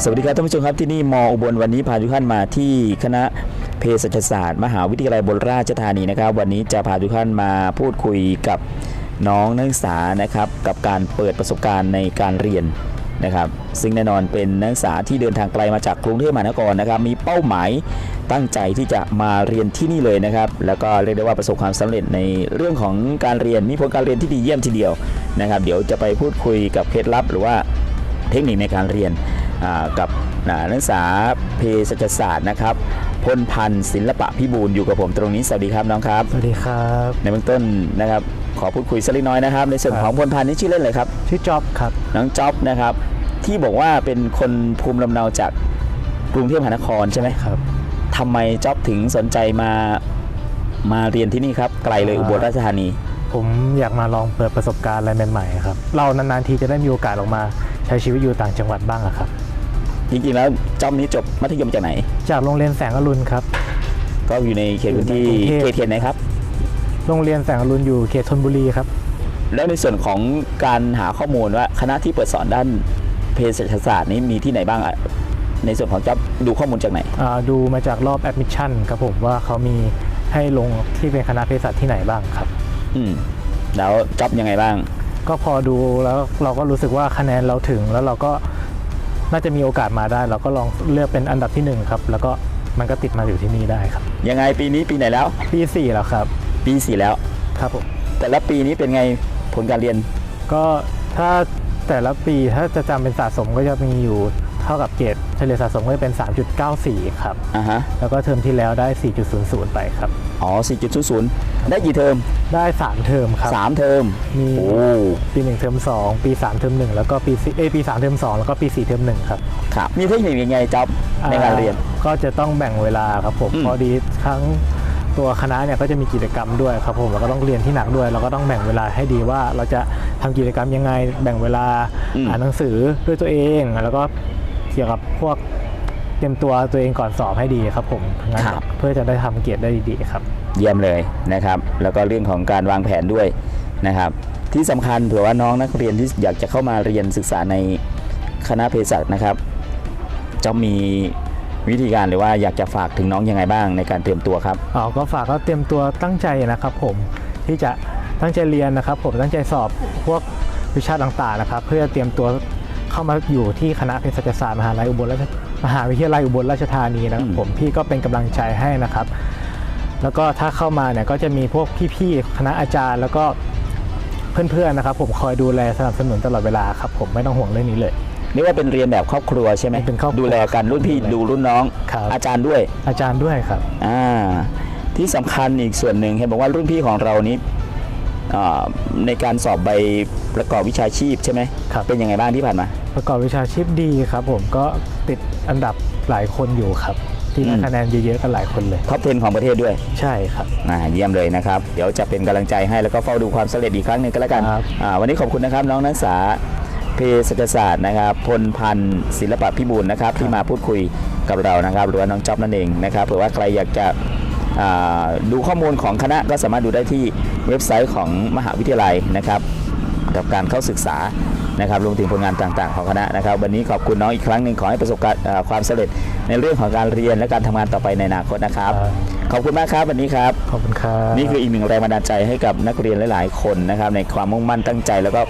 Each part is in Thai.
สวัสดีครับท่านผู้ชมครับที่นี่มออุบลวันนี้พาทุกท่านมาที่คณะเภสัชศาสตร์ มหาวิทยาลัยบนราชธานีนะครับ วันนี้จะพาทุกท่านมาพูดคุยกับน้องนักศึกษานะครับ กับการเปิดประสบการณ์ในการเรียนนะครับ ซึ่งแน่นอนเป็นนักศึกษาที่เดินทางไกลมาจากกรุงเทพมหานครนะครับ มีเป้าหมายตั้งใจที่จะมาเรียนที่นี่เลยนะครับ แล้วก็เรียกได้ว่าประสบความสำเร็จในเรื่องของการเรียนมีผลการเรียนที่ดีเยี่ยมทีเดียวนะครับ เดี๋ยวจะไปพูดคุยกับเคล็ดลับ หรือว่าเทคนิคในการเรียน กับอ่านักศึกษาเภสัชศาสตร์นะครับพลพันธ์ศิลปะพิบูลอยู่กับผมตรงนี้สวัสดีครับน้องครับ สวัสดีครับ ในเบื้องต้นนะครับขอพูดคุยสักเล็กน้อยนะครับ ในส่วนครับของพลพันธ์นี่ชื่อเล่นเลยครับชื่อจ๊อบครับน้องจ๊อบนะครับที่บอกว่าเป็นคนภูมิลำเนาจากกรุงเทพมหานครใช่ไหมครับทำไมจ๊อบถึงสนใจมามาเรียนที่นี่ครับไกลเลยอ่าอุบลราชธานี ผมอยากมาลองเปิดประสบการณ์อะไรใหม่ๆครับเรานานๆทีจะได้มีโอกาสออกมาใช้ชีวิตอยู่ต่างจังหวัดบ้างอะครับ จริงๆแล้วจ๊อบนี้จบมัธยมจากไหน จากโรงเรียนแสงอรุณครับ ก็อยู่ในเขตพื้นที่อยู่ในกรุงเทพเขตเขตไหนครับ โรงเรียนแสงอรุณอยู่เขตธนบุรีครับ แล้วในส่วนของการหาข้อมูลว่าคณะที่เปิดสอนด้านเภสัชศาสตร์นี้มีที่ไหนบ้างอะในส่วนของจ๊อบดูข้อมูลจากไหน อ่าดูมาจากรอบแอดมิชชั่นครับผมว่าเขามีให้ลงที่เป็นคณะเภสัชที่ไหนบ้างครับ อืมแล้วจ๊อบยังไงบ้าง ก็พอดูแล้วเราก็รู้สึกว่าคะแนนเราถึงแล้วเราก็ น่าจะมีโอกาสมาได้ เราก็ลองเลือกเป็นอันดับที่หนึ่งครับแล้วก็มันก็ติดมาอยู่ที่นี่ได้ครับ ยังไงปีนี้ปีไหนแล้ว ปีสี่แล้วครับ ปีสี่แล้ว ครับผม แต่ละปีนี้เป็นไงผลการเรียน ก็ถ้าแต่ละปีถ้าจะจำเป็นสะสมก็จะมีอยู่ เท่ากับเกรดเฉลี่ยสะสมก็จะเป็น 3.94 ครับ อ่าฮะ แล้วก็เทอมที่แล้วได้ 4.00 ไปครับ อ๋อ 4.00 ได้กี่เทอม ได้ 3 เทอมครับ3เทอมมีโอ้ปี 1 เทอม 2 ปี 3 เทอม 1 แล้วก็ปีสี่เอยปี 3 เทอม 2 แล้วก็ปี 4 เทอม 1 ครับ ครับ มีเทคนิคยังไงจ๊อบในการเรียน อ่ก็จะต้องแบ่งเวลาครับผมอืม พอดีทั้งตัวคณะเนี่ยก็จะมีกิจกรรมด้วยครับผมแล้วก็ต้องเรียนที่หนักด้วย เราก็ต้องแบ่งเวลาให้ดีว่าเราจะทำกิจกรรมยังไง แบ่งเวลาอืมอ่านหนังสือด้วยตัวเอง แล้วก็ เกี่ยวกับพวกเตรียมตัวตัวเองก่อนสอบให้ดีครับผมงั้นเพื่อจะได้ทำเกียรติได้ดีๆครับ เยี่ยมเลยนะครับ แล้วก็เรื่องของการวางแผนด้วยนะครับ ที่สำคัญเผื่อว่าน้องนักเรียนที่อยากจะเข้ามาเรียนศึกษาในคณะเภสัชนะครับ จะมีวิธีการหรือว่าอยากจะฝากถึงน้องยังไงบ้างในการเตรียมตัวครับ อ๋อก็ฝากก็เตรียมตัวตั้งใจนะครับผมที่จะตั้งใจเรียนนะครับ ผมตั้งใจสอบพวกวิชาต่างๆนะครับ เพื่อเตรียมตัว เข้ามาอยู่ที่คณะเภสัชศาสตร์มหาลัยอุบลราชมหาวิทยาลัยอุบลราชธานีนะครับอืมผมพี่ก็เป็นกำลังใจให้นะครับ แล้วก็ถ้าเข้ามาเนี่ยก็จะมีพวกพี่ๆคณะอาจารย์ แล้วก็เพื่อนๆนะครับ ผมคอยดูแลสนับสนุนตลอดเวลาครับผมไม่ต้องห่วงเรื่องนี้เลยเรียกว่าเป็นเรียนแบบครอบครัวใช่ไหมเป็นครอบครัวดูแลกันรุ่นพี่ดูรุ่นน้องครับอาจารย์ด้วย อาจารย์ด้วยครับอ่าที่สำคัญอีกส่วนหนึ่งเห็นบอกว่ารุ่นพี่ของเรานี้อ่า ในการสอบใบประกอบวิชาชีพใช่ไหมครับเป็นยังไงบ้างที่ผ่านมา ประกอบวิชาชีพดีครับผมก็ติดอันดับหลายคนอยู่ครับ ที่ได้อืม คะแนนเยอะๆกันหลายคนเลย ท็อป10ของประเทศด้วยใช่ครับ อ่าเยี่ยมเลยนะครับ เดี๋ยวจะเป็นกำลังใจให้แล้วก็เฝ้าดูความสำเร็จอีกครั้งหนึ่งก็แล้วกันครับ อ่าวันนี้ขอบคุณนะครับน้องนักศึกษาเภสัชศาสตร์นะครับพลพันธ์ศิลปะพิบูลนะครับที่มาพูดคุยกับเรานะครับหรือว่าน้องจ๊อบนั่นเองนะครับเผื่อว่าใครอยากจะอ่า ดูข้อมูลของคณะก็สามารถดูได้ที่เว็บไซต์ของมหาวิทยาลัยนะครับ กับการเข้าศึกษานะครับรวมถึงผลงานต่างๆของคณะนะครับ วันนี้ขอบคุณน้องอีกครั้งหนึ่งขอให้ประสบการณ์เอ่อความสำเร็จในเรื่องของการเรียนและการทำงานต่อไปในอนาคตนะครับครับ ขอบคุณมากครับวันนี้ครับขอบคุณครับนี่คืออีกหนึ่งแรงบันดาลใจให้กับนักเรียนหลาย ๆ คนนะครับในความมุ่งมั่นตั้งใจ แล้วก็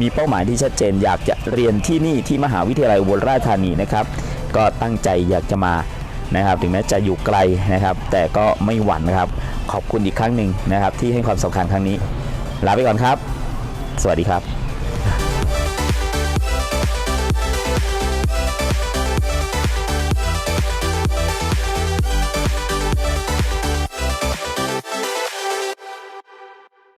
มีเป้าหมายที่ชัดเจน อยากจะเรียนที่นี่ที่มหาวิทยาลัยอุบลราชธานีนะครับก็ตั้งใจอยากจะมา นะครับ ถึงแม้จะอยู่ไกลนะครับ แต่ก็ไม่หวั่นนะครับ ขอบคุณอีกครั้งหนึ่งนะครับ ที่ให้ความสำคัญครั้งนี้ ลาไปก่อนครับ สวัสดีครับ